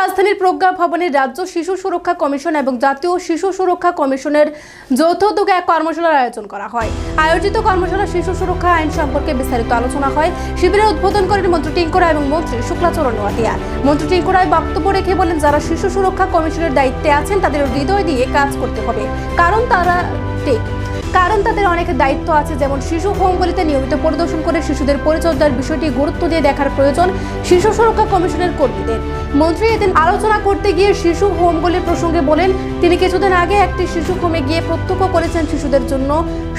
রাজধানীর প্রজ্ঞা ভবনে রাজ্য শিশু সুরক্ষা কমিশন এবং জাতীয় শিশু সুরক্ষা কমিশনের যৌথ উদ্যোগে এক কর্মশালার আয়োজন করা হয়। আয়োজিত কর্মশালা শিশু সুরক্ষা আইন সম্পর্কে বিস্তারিত আলোচনা হয়। শিবিরে উদ্বোধন করেন মন্ত্রী টিঙ্করা এবং মন্ত্রী শুক্লাচরণ নোয়াতিয়া মন্ত্রী টিঙ্করায় বক্তব্য রেখে বলেন, যারা শিশু সুরক্ষা কমিশনের দায়িত্বে আছেন, তাদের হৃদয় দিয়ে কাজ করতে হবে। কারণ তারা ঠিক কারণ তাদের অনেক দায়িত্ব আছে, যেমন শিশু হোমগুলিতে নিয়মিত পরিদর্শন করে শিশুদের পরিচর্যার বিষয়টি গুরুত্ব দিয়ে দেখার প্রয়োজন শিশু সুরক্ষা কমিশনের কর্মীদের। মন্ত্রী এদিন আলোচনা করতে গিয়ে শিশু হোমগুলির প্রসঙ্গে বলেন, তিনি কিছুদিন আগে একটি শিশু হোমে গিয়ে প্রত্যক্ষ করেছেন শিশুদের জন্য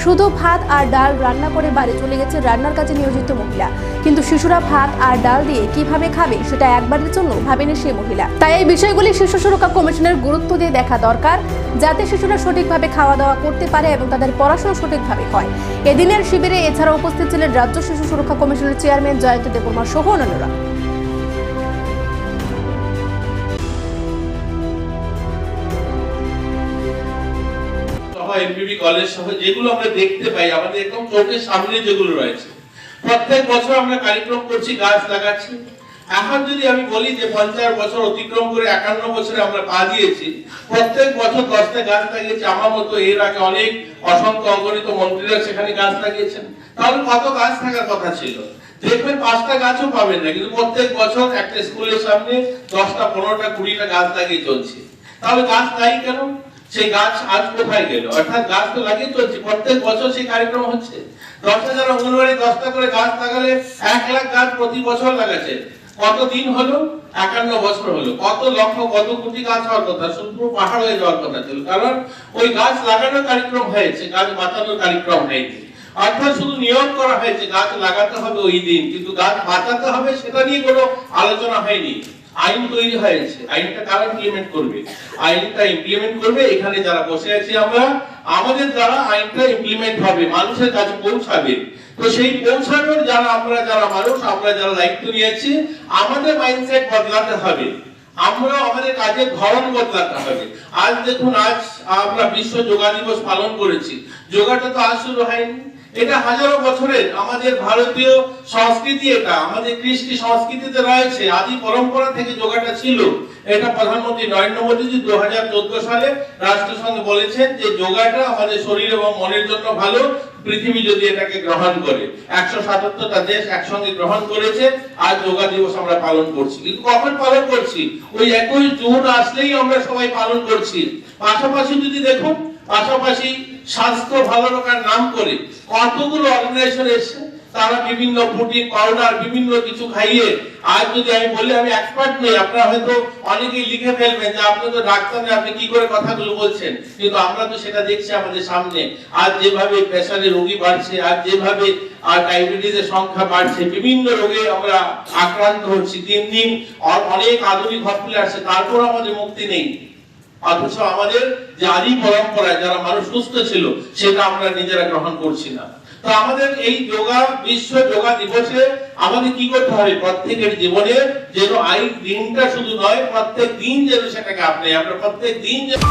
শুধু ভাত আর ডাল রান্না করে বাড়ি চলে গেছে রান্নার কাজে নিয়োজিত মহিলা। কিন্তু শিশুরা ভাত আর ডাল দিয়ে কীভাবে খাবে সেটা একবারের জন্য ভাবেনি সেই মহিলা। তাই এই বিষয়গুলি শিশু সুরক্ষা কমিশনের গুরুত্ব দিয়ে দেখা দরকার। যাতে শিশুরা সঠিকভাবে খাওয়া দাওয়া করতে পারে এবং তাদের পড়াশোনা সঠিকভাবে হয়। এদিনের শিবিরে এছাড়া উপস্থিত ছিলেন রাজ্য শিশু সুরক্ষা কমিশনের চেয়ারম্যান জয়ন্ত দেববর্মা সহ এমপিবি কলেজ সহ যেগুলো আমরা দেখতে পাই, আমাদের একদম চোখের সামনে যেগুলো রয়েছে। প্রত্যেক বছর আমরা কার্যক্রম করছি, গাছ লাগাচ্ছি। এখন যদি আমি বলি যে পঞ্চাশ বছর অতিক্রম করে একান্ন বছরে আমরা পা দিয়েছি, প্রত্যেক বছর দশটা গাছ লাগিয়েছি। আমার মতো এর আগে অনেক অসংখ্য অগণিত মন্ত্রীরা সেখানে গাছ লাগিয়েছেন। তাহলে কত গাছ থাকার কথা ছিল? দেখবেন পাঁচটা গাছও পাবেন না, কিন্তু প্রত্যেক বছর একটা স্কুলের সামনে দশটা, পনেরোটা, কুড়িটা গাছ লাগিয়ে চলছে। তাহলে গাছ নাই কেন? সেই গাছ আজ কোথায় গেল? অর্থাৎ গাছ তো লাগিয়ে চলছে, প্রত্যেক বছর সেই কার্যক্রম হচ্ছে। দশ হাজার অঙ্গনবাড়ি দশটা করে গাছ লাগালে এক লাখ গাছ প্রতি বছর লাগাচ্ছে। কত দিন হলো? একান্ন বছর হলো। কত লক্ষ, কত কোটি গাছ হওয়ার কথা? শুধু পাহাড় হয়ে যাওয়ার কথা ছিল। কারণ ওই গাছ লাগানোর কার্যক্রম হয়েছে, গাছ বাঁচানোর কার্যক্রম হয়নি অর্থাৎ শুধু নিয়ম করা হয়েছে, গাছ লাগাতে হবে ওই দিন। কিন্তু গাছ বাঁচাতে হবে সেটা নিয়ে কোনো আলোচনা হয়নি। আইন তৈরি হয়েছে। আইনটা কারা ইমপ্লিমেন্ট করবে? আইনটা ইমপ্লিমেন্ট করবে এখানে যারা বসে আছি আমরা। আমাদের দ্বারা আইনটা ইমপ্লিমেন্ট হবে। মানুষের কাছে পৌঁছাবে। তো সেই পৌঁছানোর যারা, আমরা যারা মানুষ, আমরা যারা দায়িত্ব নিয়েছি, আমাদের মাইন্ডসেট বদলাতে হবে। আমরা আমাদের কাজের ধরন বদলাতে হবে। আজ দেখুন, আজ আমরা বিশ্ব যোগা দিবস পালন করেছি। যোগাটা তো আজ শুরু হয়নি। এটা হাজারো বছরের আমাদের ভারতীয় সংস্কৃতি এটা। আমাদের কৃষ্টি সংস্কৃতিতে রয়েছে, আদি পরম্পরা থেকে যোগাটা ছিল। এটা প্রধানমন্ত্রী নরেন্দ্র মোদীজি দু হাজার চোদ্দ সালে রাষ্ট্রসংঘে বলেছেন যে যোগাটা আমাদের শরীর এবং মনের জন্য ভালো পৃথিবী যদি এটাকে গ্রহণ করে, একশো সাতাত্তরটা দেশ একসঙ্গে গ্রহণ করেছে আর যোগা দিবস আমরা পালন করছি। কিন্তু কখন পালন করছি? ওই একই জুন আসলেই আমরা সবাই পালন করছি। পাশাপাশি যদি দেখুন, পাশাপাশি স্বাস্থ্য ভালো রাখার নাম করে কতগুলো অর্গানাইজেশন এসছে? তারা বিভিন্ন প্রোটিন পাউডার, বিভিন্ন কিছু খাইয়ে, আজ যদি আমি বলি আমি এক্সপার্ট নই, আপনারা হয়তো অনেকেই লিখে ফেলবেন যে আপনি তো ডাক্তার আপনি কি করে কথাগুলো বলছেন? কিন্তু আমরা তো সেটা দেখছি আমাদের সামনে। আজ যেভাবে প্রেসারের রোগী বাড়ছে, আজ যেভাবে আর ডায়াবেটিসের সংখ্যা বাড়ছে, বিভিন্ন রোগে আমরা আক্রান্ত হচ্ছি। দিন দিন অ- অনেক আধুনিক হসপিটাল আসছে, তারপর আমাদের মুক্তি নেই। অথচ আমাদের যে আদি পরম্পরায় যারা মানুষ সুস্থ ছিল, সেটা আমরা নিজেরা গ্রহণ করছি না। তো আমাদের এই যোগা, বিশ্ব যোগা দিবসে আমাদের কি করতে হবে? প্রত্যেকের জীবনে যেন আই দিনটা শুধু নয়, প্রত্যেক দিন যেন সেটাকে আপনি আপনার প্রত্যেক দিন যেন